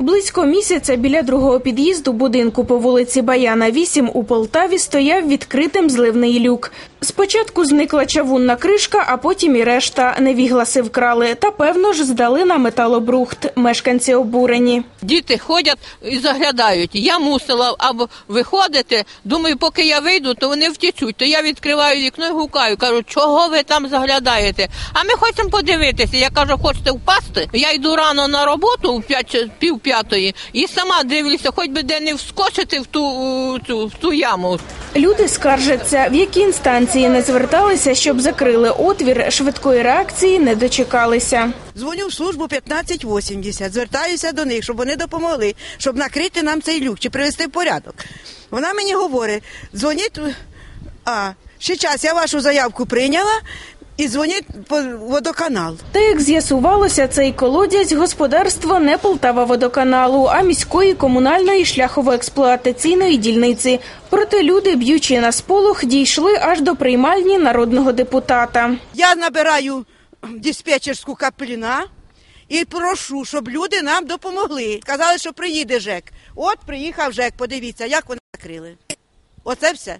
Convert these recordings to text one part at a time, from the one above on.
Близько місяця біля другого під'їзду будинку по вулиці Баяна 8 у Полтаві стояв відкритим зливний люк. Спочатку зникла чавунна кришка, а потім і решта. Невігласи вкрали та певно ж здали на металобрухт. Мешканці обурені. Діти ходять і заглядають. Я мусила або виходити. Думаю, поки я вийду, то вони втічуть. То я відкриваю вікно і гукаю. Кажу, чого ви там заглядаєте? А ми хочемо подивитися. Я кажу, хочете впасти? Я йду рано на роботу в п'ять пів п'ятої і сама дивлюся, хоч би де не вскочити в ту, цю- в ту яму. Люди скаржаться, в які інстанції не зверталися, щоб закрили отвір. Швидкої реакції не дочекалися. Дзвоню в службу 1580, звертаюся до них, щоб вони допомогли, щоб накрити нам цей люк чи привести в порядок. Вона мені говорить: дзвоніть, а ще час, я вашу заявку прийняла і дзвоніть по водоканал. Та як з'ясувалося, цей колодязь господарство не Полтава водоканалу, а міської комунальної шляхово-експлуатаційної дільниці. Проте люди, б'ючи на сполох, дійшли аж до приймальні народного депутата. Я набираю диспетчерську капліна і прошу, щоб люди нам допомогли. Сказали, що приїде ЖЕК. От приїхав ЖЕК, подивіться, як вони закрили. Оце все.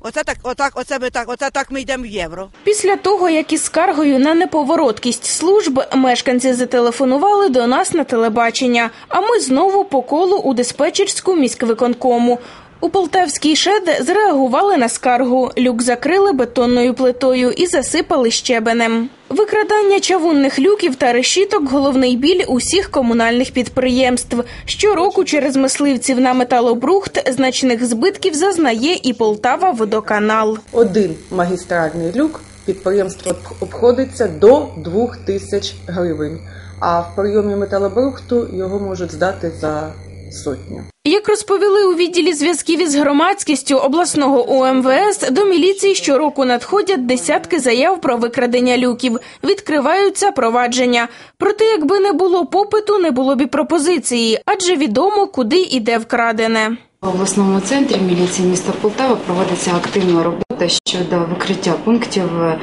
Оце так, отак, оце ми так, оце так ми йдемо в євро. Після того, як із скаргою на неповороткість служб мешканці зателефонували до нас на телебачення, а ми знову по колу у диспетчерську міськвиконкому. У Полтавській ШЕД зреагували на скаргу. Люк закрили бетонною плитою і засипали щебенем. Викрадання чавунних люків та решіток – головний біль усіх комунальних підприємств. Щороку через мисливців на металобрухт значних збитків зазнає і Полтава водоканал. Один магістральний люк підприємство обходиться до 2 тисяч гривень, а в прийомі металобрухту його можуть здати за сотню. Як розповіли у відділі зв'язків із громадськістю обласного УМВС, до міліції щороку надходять десятки заяв про викрадення люків. Відкриваються провадження. Проте, якби не було попиту, не було б і пропозиції, адже відомо, куди іде вкрадене. В обласному центрі міліції міста Полтава проводиться активна робота щодо викриття пунктів е,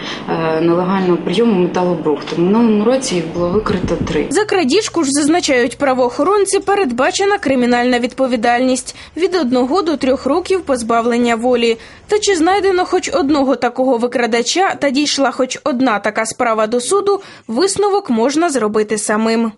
нелегального прийому металобрухту. В минулому році їх було викрито три. За крадіжку ж зазначають правоохоронці, передбачена кримінальна відповідальність від одного до трьох років позбавлення волі. Та чи знайдено хоч одного такого викрадача та дійшла хоч одна така справа до суду, висновок можна зробити самим.